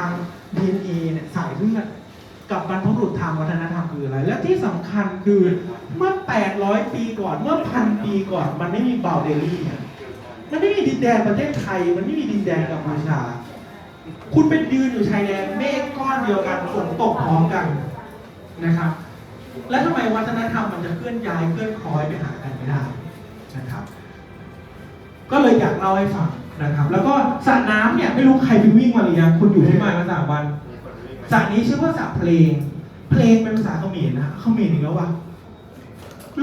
าง DNA เนี่ยสายเลือด กับบรรพบุรุษทางวัฒนธรรมคืออะไร และที่สำคัญคือเมื่อ 800 ปีก่อนเมื่อพันปีก่อน มันไม่มีบาวเดลี่เนี่ยมันไม่มีดินแดนประเทศไทย มันไม่มีดินแดนกัมพูชา คุณเป็นยืนอยู่ชายแดนเมฆก้อนเดียวกันฝนตกพร้อมกันนะครับ แล้วทำไมวัฒนธรรมมันจะเคลื่อนย้ายเคลื่อนคล้อยไปหากันไม่ได้นะครับ ก็เลยอยากเล่าให้ฟัง นะครับแล้วก็สระน้ำเนี่ยไม่รู้ใครไปวิ่งมาหรือยังคุณอยู่ที่มามาสามวันสระนี้ชื่อว่าสระเพลง เพลงเป็นภาษาเขมรนะเขมรอีกแล้ววะ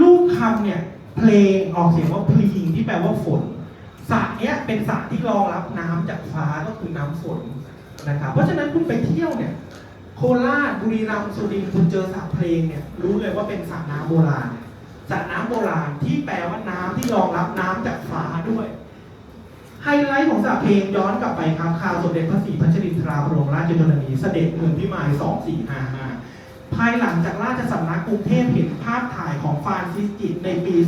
รูปคำเนี่ยเพลงออกเสียงว่าพลีงที่แปลว่าฝนสระเนี้ยเป็นสระที่รองรับน้ำจากฟ้าก็คือน้ำฝนนะครับเพราะฉะนั้นคุณไปเที่ยวเนี่ยโคราชบุรีรัมย์สุรินทร์คุณเจอสระเพลงเนี่ยรู้เลยว่าเป็นสระน้ำโบราณสระน้ำโบราณที่แปลว่าน้ำที่รองรับน้ำจากฟ้าด้วย ไฮไลท์ของสระเพลงย้อนกลับไปครับข่าวสมเด็จพระศรีพัชรินทราบรมราชชนนีเสด็จเมืองพิมาย 2455 ภายหลังจากราชสำนักกรุงเทพเห็นภาพถ่ายของฟานซิสกิตในปี 2411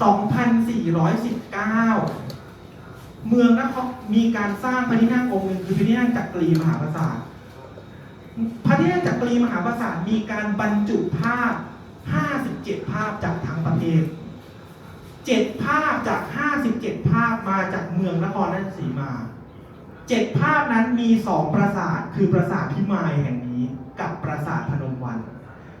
2419 เมืองนครมีการสร้างพระที่นั่งองค์หนึ่งคือพระที่นั่งจักรีมหาปราสาทพระที่นั่งจักรีมหาปราสาทมีการบรรจุภาพ 57 ภาพจากทั้งประเทศ 7ภาพจาก57ภาพมาจากเมืองนครราชสีมา7ภาพนั้นมี2ปราสาทคือปราสาทพิมายแห่งนี้ กับปราสาทพนมวัน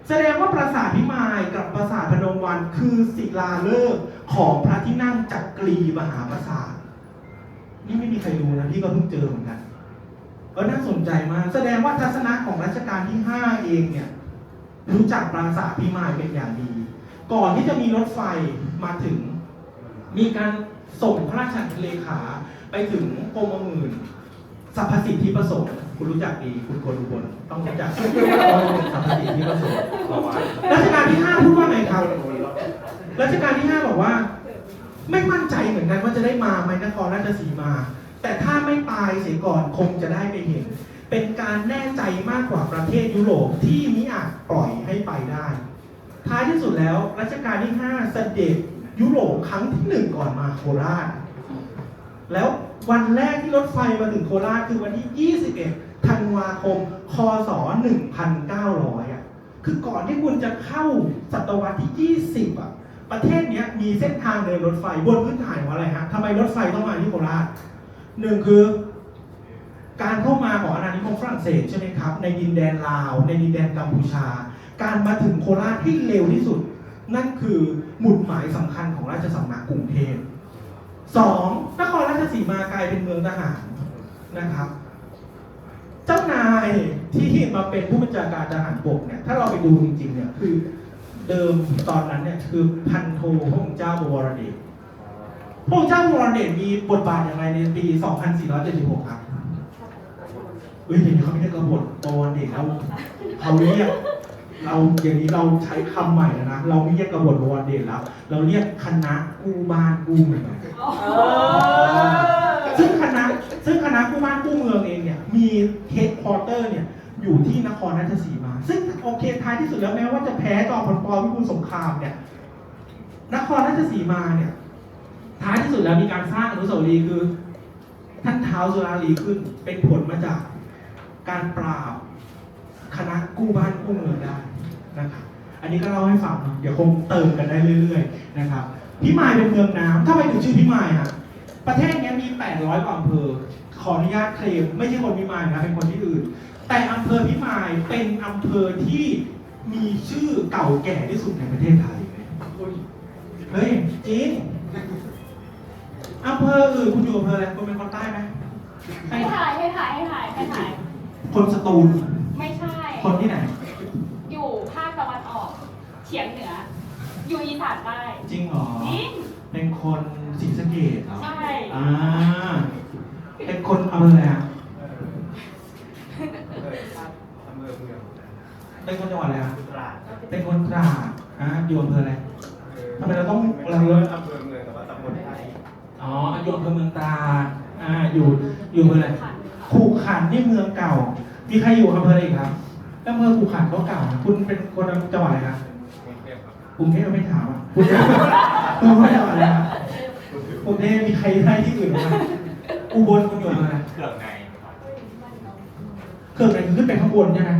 แสดงว่าปราสาทพิมายกับปราสาทพนมวันคือศิลาฤกษ์ของพระที่นั่งจักรีมหาปราสาทนี่ไม่มีใครรู้นะพี่ก็เพิ่งเจอเหมือนกันเออน่าสนใจมากแสดงว่าทัศนะของรัชกาลที่5เองเนี่ยรู้จักปราสาทพิมายเป็นอย่างดี ก่อนที่จะมีรถไฟมาถึง มีการส่งพระราชเลขาไปถึงกรมหมื่นสรรพสิทธิประสงค์คุณรู้จักดีคุณคนอุบลต้องรู้จักสรรพสิทธิประสงค์รัชกาลที่5พูดว่าไงครับรัชกาลที่5บอกว่า ไม่มั่นใจเหมือนกันว่าจะได้มาไหมนครราชสีมา แต่ถ้าไม่ตายเสียก่อนคงจะได้ไปเห็น เป็นการแน่ใจมากกว่าประเทศยุโรปที่มิอาจปล่อยให้ไปได้ ท้ายที่สุดแล้วรัชกาลที่5เสด็จ ยุโรปครั้งที่หนึ่งก่อนมาโคราช แล้ววันแรกที่รถไฟมาถึงโคราชคือวันที่ 21 ธันวาคม คศ 1900อะคือก่อนที่คุณจะเข้าศตวรรษที่ 20 อะ ประเทศเนี้ยมีเส้นทางเดินรถไฟบนพื้นฐานของอะไรฮะทำไมรถไฟต้องมาที่โคราชหนึ่งคือการเข้ามาของอาณานิคมฝรั่งเศสใช่ไหมครับ ในดินแดนลาว ในดินแดนกัมพูชา การมาถึงโคราชที่เร็วที่สุด นั่นคือ หมุดหมายสำคัญของราชสำนักกรุงเทพสองนครราชสีมากลายเป็นเมืองทหารนะครับ เจ้านายที่มาเป็นผู้บัญชาการทหารบกเนี่ยถ้าเราไปดูจริงๆเนี่ยคือเดิมตอนนั้นเนี่ยคือพันโทพระองค์เจ้าบวรเดชพระองค์เจ้าบวรเดชมีบทบาทอย่างไรในปี 2476 ครับเฮ้ยอย่างนี้เขาไม่ได้กระบฏบวรเดชเขาเขาเรียกเราอย่างนี้เราใช้คำใหม่แล้วนะ เราไม่เรียกกบฏบวรเดชแล้ว เราเรียกคณะกู้บ้านกู้เมืองซึ่งคณะซึ่งคณะกู้บ้านกู้เมืองเองเนี่ยมีเฮดค q อเตอร์เนี่ยอยู่ที่นครราชสีมา ซึ่งโอเคท้ายที่สุดแล้วแม้ว่าจะแพ้จอมพลปพิบูลสงครามเนี่ยนครราชสีมาเนี่ยท้ายที่สุดแล้วมีการสร้างอนุสาวรีย์คือท่านเท้าวสุรารีขึ้นเป็นผลมาจากการปราบคณะกู้บ้านกู้เมืองได้นะครับ อันนี้ก็เล่าให้ฟังเนาะเดี๋ยวคงเติมกันได้เรื่อยๆนะครับพิมายเป็นเมืองน้ำถ้าไปถึงชื่อพิมายฮะประเทศเนี้ยมี 800กว่าอำเภอ ขออนุญาตเคลมไม่ใช่คนพิมายนะเป็นคนที่อื่น แต่อำเภอพิมายเป็นอำเภอที่มีชื่อเก่าแก่ที่สุดในประเทศไทยเฮ้ยจริงอำเภออื่นคุณอยู่อำเภออะไรคุณเป็นคนใต้ไหมให้ถ่ายให้ถ่ายให้ถ่ายให้ถ่ายคนสตูลไม่ใช่ คนที่ไหน อยู่ภาคตะวันออก เฉียงเหนือ อยู่อีสานใต้จริงเหรอ จริงเป็นคนศรีสะเกษเหรอใช่อ่า เป็นคนอำเภออะไรฮะเป็นคนจังหวัดอะไรฮะเป็นคนตราดอ่าอยู่อำเภออะไร ทำไมเราต้องเรา อำเภอเมืองแต่ว่าตำบลไทยอ๋ออยู่อำเภอเมืองตราดอ่า อยู่อยู่อำเภออะไรขันขู่ขันนี่เมืองเก่า มีใครอยู่อำเภออะไรอีกครับอำเภอขู่ขันก็เก่านะคุณเป็นคนจังหวัดอะไรครับกรุงเทพครับ กรุงเทพไม่ถามอะคุณเป็นคุณเป็นจังหวัดอะไรครับกรุงเทพมีใครได้ที่อื่นไหมอุบลคุณอยู่อำเภออะไรเครื่องในเเกิดอะไรขึ้นไปข้างบนใช่ไหม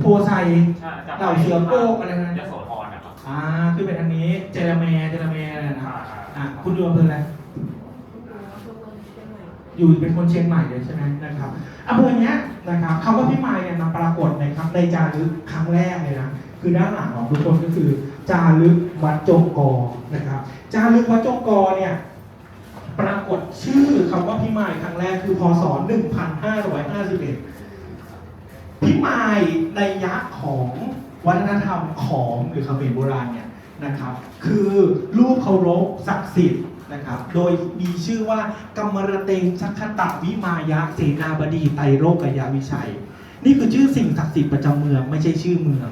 โพไซใช่จะเหล่าเสือโก้อะไรนะยโสธรนะครับอ่าขึ้นไปทางนี้ เจรแมเจรแมอะไรนะอ่าอะคุณอยู่อำเภออะไรอยู่เป็นคนเชียงใหม่เลยใช่ไหมนะครับอำเภอเนี้ยนะครับคำว่าพี่มายเนี่ยมาปรากฏนะครับในจารึกครั้งแรกเลยนะคือด้านหลังของทุกคนก็คือ จารึกวัดจงกอนะครับ จารึกวัดจงกอเนี่ยปรากฏชื่อคำว่าพี่มายครั้งแรกคือพศ 1551 พิมายในยักษ์ของวัฒนธรรมของหรือคำเป็นโบราณเนี่ยนะครับ คือรูปเคารพศักดิ์สิทธิ์นะครับ โดยมีชื่อว่ากรรมรเตงชักตะวิมายะเสนาบดีไตรโรกยาวิชัย นี่คือชื่อสิ่งศักดิ์สิทธิ์ประจำเมืองไม่ใช่ชื่อเมือง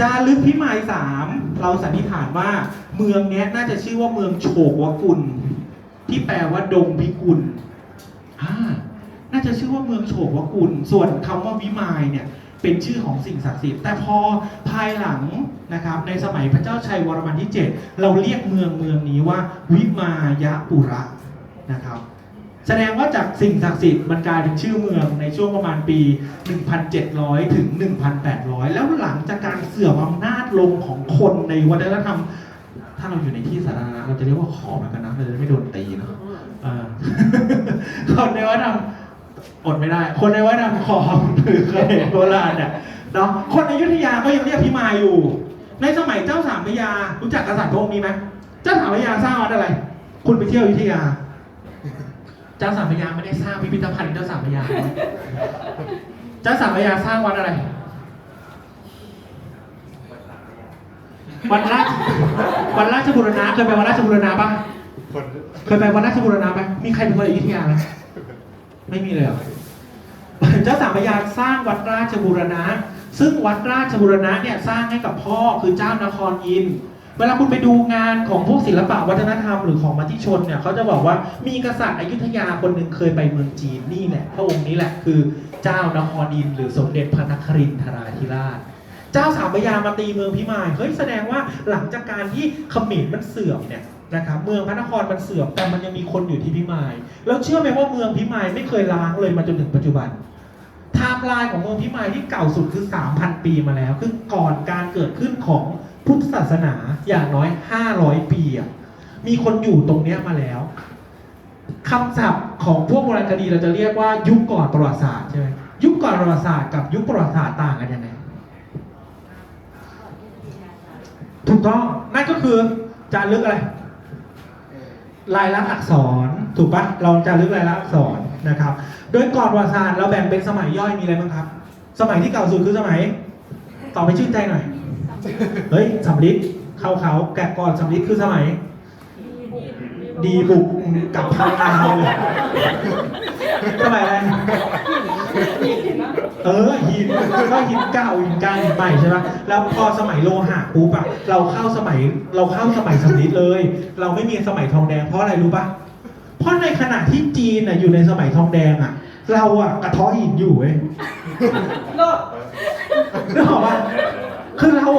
จารึกพิมายสามเราสันนิษฐานว่าเมืองนี้น่าจะชื่อว่าเมืองโฉกวกุล ที่แปลว่าดงพิกุลน่าจะชื่อว่าเมืองโฉกวกุล ส่วนคำว่าวิมายเนี่ยเป็นชื่อของสิ่งศักดิ์สิทธิ์แต่พอภายหลังนะครับในสมัยพระเจ้าชัยวรมันที่ 7 เราเรียกเมืองเมืองนี้ว่าวิมายะปุระนะครับ แสดงว่าจากสิ่งศักดิ์สิทธิ์มันกลายเป็นชื่อเมืองในช่วงประมาณปี 1,700 ถึง 1,800 แล้วหลังจากการเสื่อมอำนาจลงของคนในวัฒนธรรม ถ้าเราอยู่ในที่สาธารณะเราจะเรียกว่าขอเหมือนกันนะเราจะไม่โดนตีเนอะเออคนในวัฒนธรรมอดไม่ได้ คนในวัฒนธรรมขอมหรือเคยเห็นโบราณเนี่ยเนาะคนอยุธยาก็ยังเรียกพิมายอยู่ ในสมัยเจ้าสามพระยารู้จักกษัตริย์พระองค์นี้ไหมเจ้าสามพระยาสร้างวัดอะไร คุณไปเที่ยวอยุธยาเจ้าสามพยาไม่ได้สร้างพิพิธภัณฑ์เจ้าสามพยา เจ้าสามพยาสร้างวัดอะไร วัดราชวัดราชบุรณะเคยไปวัดราชบุรณะปะเคยไปวัดราชบุรณะไหมมีใครเป็นคนอยุธยาไหมไม่มีเลยเหรอเจ้าสามพยาสร้างวัดราชบุรณะ ซึ่งวัดราชบุรณะเนี่ยสร้างให้กับพ่อคือเจ้านครอินทร์ เวลาคุณไปดูงานของพวกศิลปะวัฒนธรรมหรือของมัธิชนเนี่ยเขาจะบอกว่ามีกษัตริย์อยุธยาคนหนึ่งเคยไปเมืองจีนนี่แหละพระองค์นี้แหละคือเจ้านครอินหรือสมเด็จพระนครินทราธิราช เจ้าสามพยามาตีเมืองพิมายเฮ้ยแสดงว่าหลังจากการที่ขมรมันเสื่อมเนี่ยนะครับเมืองพระนครมันเสื่อมแต่มันยังมีคนอยู่ที่พิมาย แล้วเชื่อไหมว่าเมืองพิมายไม่เคยล้างเลยมาจนถึงปัจจุบันไทม์ไลน์ของเมืองพิมายที่เก่าสุดคือ 3,000 ปีมาแล้ว คือก่อนการเกิดขึ้นของ พุทธศาสนาอย่างน้อย 500 ปีอะมีคนอยู่ตรงเนี้ยมาแล้วคำศัพท์ของพวกโบราณคดีเราจะเรียกว่ายุคก่อนประวัติศาสตร์ใช่ไหมยุคก่อนประวัติศาสตร์กับยุคประวัติศาสตร์ต่างกันยังไงถูกต้องนั่นก็คือจารึกอะไร ลายลักษณ์อักษรถูกปะเราจารึกลายลักษณ์อักษรนะครับ โดยก่อนประวัติศาสตร์เราแบ่งเป็นสมัยย่อยมีอะไรบ้างครับ สมัยที่เก่าสุดคือสมัยตอบไปชื่นใจหน่อย เฮ้ยสำลิดเข้าเขาแกะก่อนสำลิดคือสมัย ดีบุกกับพังงาเลยสมัยอะไรเออหินก็หินเก่าหินกลางหินใหม่ใช่ไหมแล้วพอสมัยโลหะปุ๊บอะเราเข้าสมัยเราเข้าสมัยสำริดเลย เราไม่มีสมัยทองแดงเพราะอะไรรู้ปะเพราะในขณะที่จีนอะอยู่ในสมัยทองแดงอะเราอะกระเท้อหินอยู่เว้ยโลดนึกออกปะคือเรา